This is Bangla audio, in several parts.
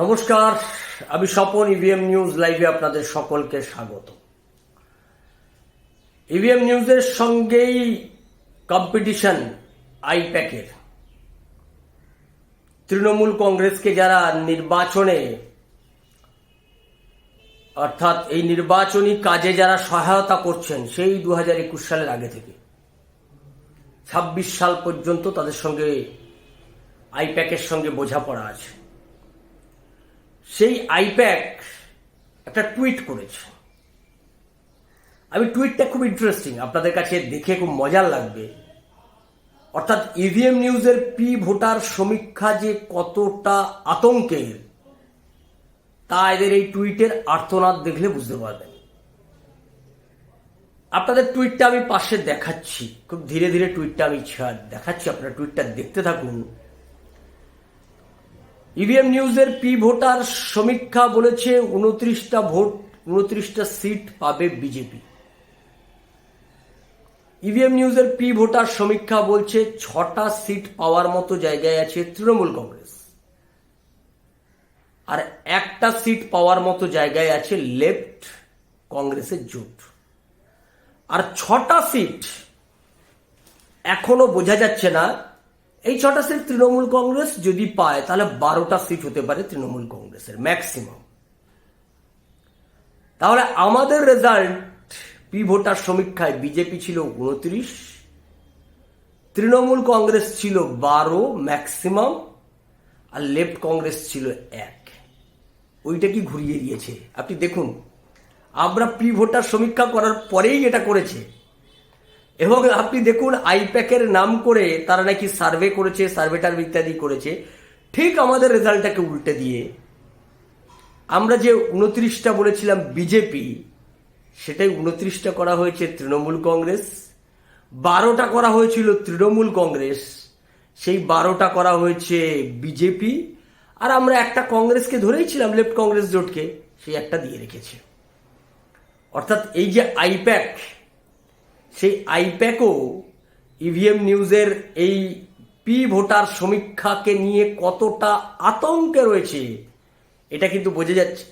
নমস্কার, আমি স্বপন ইভিএম নিউজ লাইভে আপনাদের সকলকে স্বাগত। ইভিএম নিউজের সঙ্গেই কম্পিটিশন আইপ্যাকের তৃণমূল কংগ্রেসকে যারা নির্বাচনে, অর্থাৎ এই নির্বাচনী কাজে যারা সহায়তা করছেন, সেই দু হাজার একুশ সালের আগে থেকে, ছাব্বিশ সাল পর্যন্ত তাদের সঙ্গে আইপ্যাকের সঙ্গে বোঝাপড়া আছে। সেই আইপ্যাক একটা টুইট করেছে। আমি টুইটটা খুব ইন্টারেস্টিং আপনাদের কাছে দেখে খুব মজার লাগবে। অর্থাৎ ইভিএম নিউজের পি ভোটার সমীক্ষা যে কতটা আতঙ্কের, তা এদের এই টুইটের আর্তনাদ দেখলে বুঝতে পারবেন। আপনাদের টুইটটা আমি পাশে দেখাচ্ছি, খুব ধীরে ধীরে টুইটটা আমি দেখাচ্ছি, আপনারা টুইটটা দেখতে থাকুন। ইভিএম নিউজের পি ভোটার সমীক্ষা বলেছে উনত্রিশটা ভোট, উনত্রিশটা সিট পাবে বিজেপি। ইভিএম নিউজের পি ভোটার সমীক্ষা বলছে ছটা সিট পাওয়ার মতো জায়গায় আছে তৃণমূল কংগ্রেস। আর একটা সিট পাওয়ার মতো জায়গায় আছে লেফট কংগ্রেসের জোট। আর ছটা সিট এখনও বোঝা যাচ্ছে না এই ছটা সিট তৃণমূল কংগ্রেস যদি পায়, তাহলে বারোটা সিট হতে পারে তৃণমূল কংগ্রেসের ম্যাক্সিমাম তাহলে আমাদের রেজাল্ট পি ভোটার সমীক্ষায় বিজেপি ছিল উনত্রিশ, তৃণমূল কংগ্রেস ছিল বারো ম্যাক্সিমাম আর লেফট কংগ্রেস ছিল এক। ওইটা কি ঘুরিয়ে দিয়েছে? আপনি দেখুন, আমরা প্রি ভোটার সমীক্ষা করার পরেই এটা করেছে। এবং আপনি দেখুন আইপ্যাকের নাম করে তারা নাকি সার্ভে করেছে, সার্ভেটার ইত্যাদি করেছে। ঠিক আমাদের রেজাল্টটাকে উল্টে দিয়ে আমরা যে উনত্রিশটা বলেছিলাম বিজেপি, সেটাই উনত্রিশটা করা হয়েছে তৃণমূল কংগ্রেস, বারোটা করা হয়েছিল তৃণমূল কংগ্রেস, সেই বারোটা করা হয়েছে বিজেপি, আর আমরা একটা কংগ্রেসকে ধরেইছিলাম লেফট কংগ্রেস জোটকে, সেই একটা দিয়ে রেখেছে। অর্থাৎ এই যে আইপ্যাক সেই আইপ্যাকও ইভিএম নিউজের এই পি ভোটার সমীক্ষাকে নিয়ে কতটা আতঙ্কে রয়েছে, এটা কিন্তু বোঝা যাচ্ছে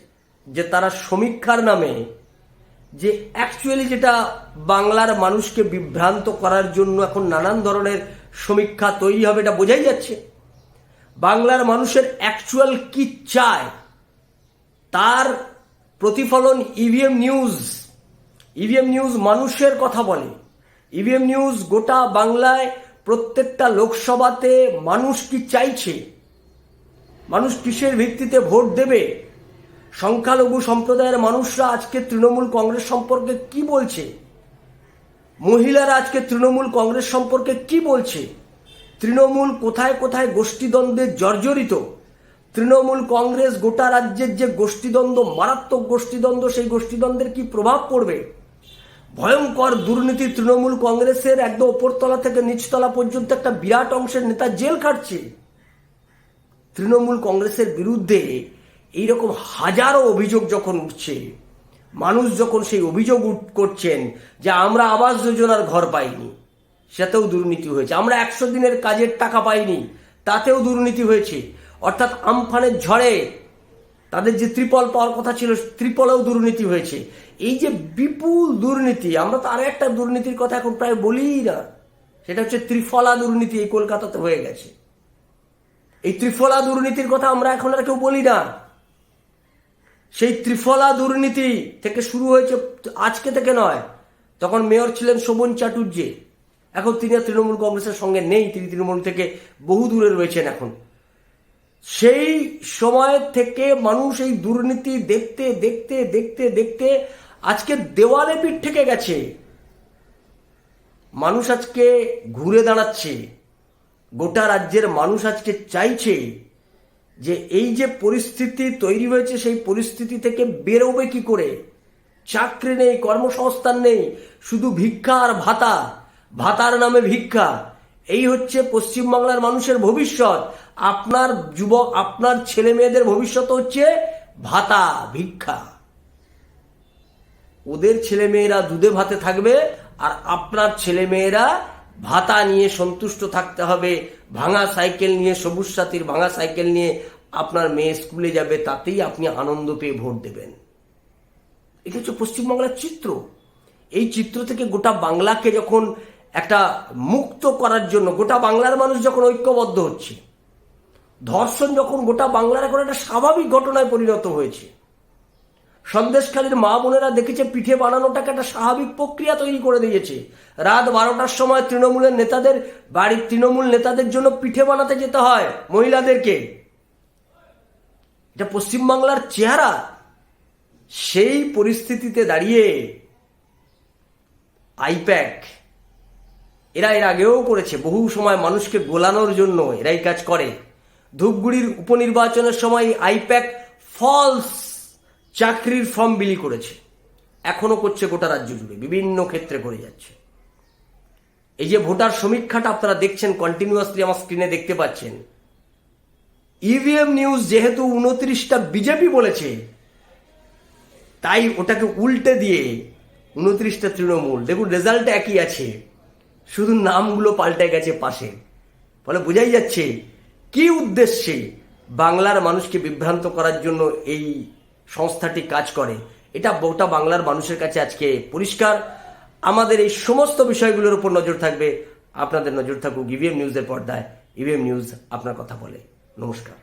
যে তারা সমীক্ষার নামে যে অ্যাকচুয়ালি যেটা বাংলার মানুষকে বিভ্রান্ত করার জন্য এখন নানান ধরনের সমীক্ষা তৈরি হবে, এটা বোঝাই যাচ্ছে। বাংলার মানুষের অ্যাকচুয়াল কি চায়, তার প্রতিফলন ইভিএম নিউজ ইভিএম নিউজ মানুষের কথা বলে। ইভিএম নিউজ গোটা বাংলায় প্রত্যেকটা লোকসভাতে মানুষ কি চাইছে? মানুষ কিসের ভিত্তিতে ভোট দেবে? সংখ্যালঘু সম্প্রদায়ের মানুষরা আজকে তৃণমূল কংগ্রেস সম্পর্কে কি বলছে? মহিলারা আজকে তৃণমূল কংগ্রেস সম্পর্কে কি বলছে? তৃণমূল কোথায় কোথায় গোষ্ঠীদ্বন্দ্বে জর্জরিত? তৃণমূল কংগ্রেস গোটা রাজ্যের যে গোষ্ঠীদ্বন্দ্ব, মারাত্মক গোষ্ঠীদ্বন্দ্ব, সেই গোষ্ঠীদ্বন্দ্বের কি প্রভাব পড়বে? ভয়ঙ্কর দুর্নীতি তৃণমূল কংগ্রেসের একদম ওপরতলা থেকে নিচতলা পর্যন্ত একটা বিরাট অংশের নেতা জেল খাটছে। তৃণমূল কংগ্রেসের বিরুদ্ধে এইরকম হাজারো অভিযোগ যখন উঠছে, মানুষ যখন সেই অভিযোগ করছেন যে আমরা আবাস যোজনার ঘর পাইনি সেটাতেও দুর্নীতি হয়েছে। আমরা একশো দিনের কাজের টাকা পাইনি, তাতেও দুর্নীতি হয়েছে। অর্থাৎ আমফানের ঝড়ে তাদের যে ত্রিপল পাওয়ার কথা ছিল, ত্রিপলেও দুর্নীতি হয়েছে। এই যে বিপুল দুর্নীতি, আমরা তো আরও একটা দুর্নীতির কথা এখন প্রায় বলিই না। সেটা হচ্ছে ত্রিফলা দুর্নীতি এই কলকাতাতে হয়ে গেছে। এই ত্রিফলা দুর্নীতির কথা আমরা এখন আর কেউ বলি না। সেই ত্রিফলা দুর্নীতি থেকে শুরু হয়েছে, আজকে থেকে নয়, তখন মেয়র ছিলেন শোভন চাটুর্যে এখন তিনি তৃণমূল কংগ্রেসের সঙ্গে নেই, তিনি তৃণমূল থেকে বহু দূরে রয়েছেন এখন। সেই সময় থেকে মানুষ এই দুর্নীতি দেখতে দেখতে দেখতে দেখতে আজকে দেওয়ালে পিঠ থেকে গেছে। মানুষ আজকে ঘুরে দাঁড়াচ্ছে। গোটা রাজ্যের মানুষ আজকে চাইছে যে এই যে পরিস্থিতি তৈরি হয়েছে, সেই পরিস্থিতি থেকে বেরোবে কি করে? চাকরি নেই, কর্মসংস্থান নেই, শুধু ভিক্ষা আর ভাতা। ভাতার নামে ভিক্ষা। এই হচ্ছে পশ্চিমবাংলার মানুষের ভবিষ্যৎ। আপনার যুবক আপনার ছেলে মেয়েদের ভবিষ্যৎ হচ্ছে ভাতা, ভিক্ষা। ওদের ছেলে মেয়েরা দুধে ভাতে থাকবে আর আপনার ছেলে মেয়েরা ভাতা নিয়ে সন্তুষ্ট থাকতে হবে। ভাঙা সাইকেল নিয়ে, সবুজ সাথীর ভাঙা সাইকেল নিয়ে আপনার মেয়ে স্কুলে যাবে, তাতেই আপনি আনন্দ পেয়ে ভোট দেবেন। এটা হচ্ছে পশ্চিমবাংলার চিত্র। এই চিত্র থেকে গোটা বাংলাকে যখন একটা মুক্ত করার জন্য গোটা বাংলার মানুষ যখন ঐক্যবদ্ধ হচ্ছে, ধর্ষণ যখন গোটা বাংলার এখন একটা স্বাভাবিক ঘটনায় পরিণত হয়েছে, সন্দেশখালীর মা বোনেরা দেখেছে পিঠে বানানোটাকে একটা স্বাভাবিক প্রক্রিয়া তৈরি করে দিয়েছে। রাত বারোটার সময় তৃণমূলের নেতাদের, বাড়ির তৃণমূল নেতাদের জন্য পিঠে বানাতে যেতে হয় মহিলাদেরকে। এটা পশ্চিমবাংলার চেহারা। সেই পরিস্থিতিতে দাঁড়িয়ে আইপ্যাক এরা এর আগেও করেছে, বহু সময় মানুষকে গোলানোর জন্য এরাই কাজ করে। ধূপগুড়ির উপনির্বাচনের সময় আইপ্যাক ফলস চাকরির ফর্ম বিলি করেছে। এখনও করছে গোটা রাজ্য জুড়ে, বিভিন্ন ক্ষেত্রে করে যাচ্ছে। এই যে ভোটার সমীক্ষাটা আপনারা দেখছেন কন্টিনিউয়াসলি আমার স্ক্রিনে দেখতে পাচ্ছেন। ইভিএম নিউজ যেহেতু উনত্রিশটা বিজেপি বলেছে, তাই ওটাকে উল্টে দিয়ে উনত্রিশটা তৃণমূল। দেখুন রেজাল্ট একই আছে। শুধু নামগুলো পাল্টে গেছে পাশে। ফলে বোঝাই যাচ্ছে, কি উদ্দেশ্যে বাংলার মানুষকে বিভ্রান্ত করার জন্য এই সংস্থাটি কাজ করে। এটা গোটা বাংলার মানুষের কাছে আজকে পরিষ্কার। আমাদের এই সমস্ত বিষয়গুলোর উপর নজর থাকবে। আপনাদের নজর থাকুক ইভিএম নিউজের পর্দায়। ইভিএম নিউজ আপনার কথা বলে। নমস্কার।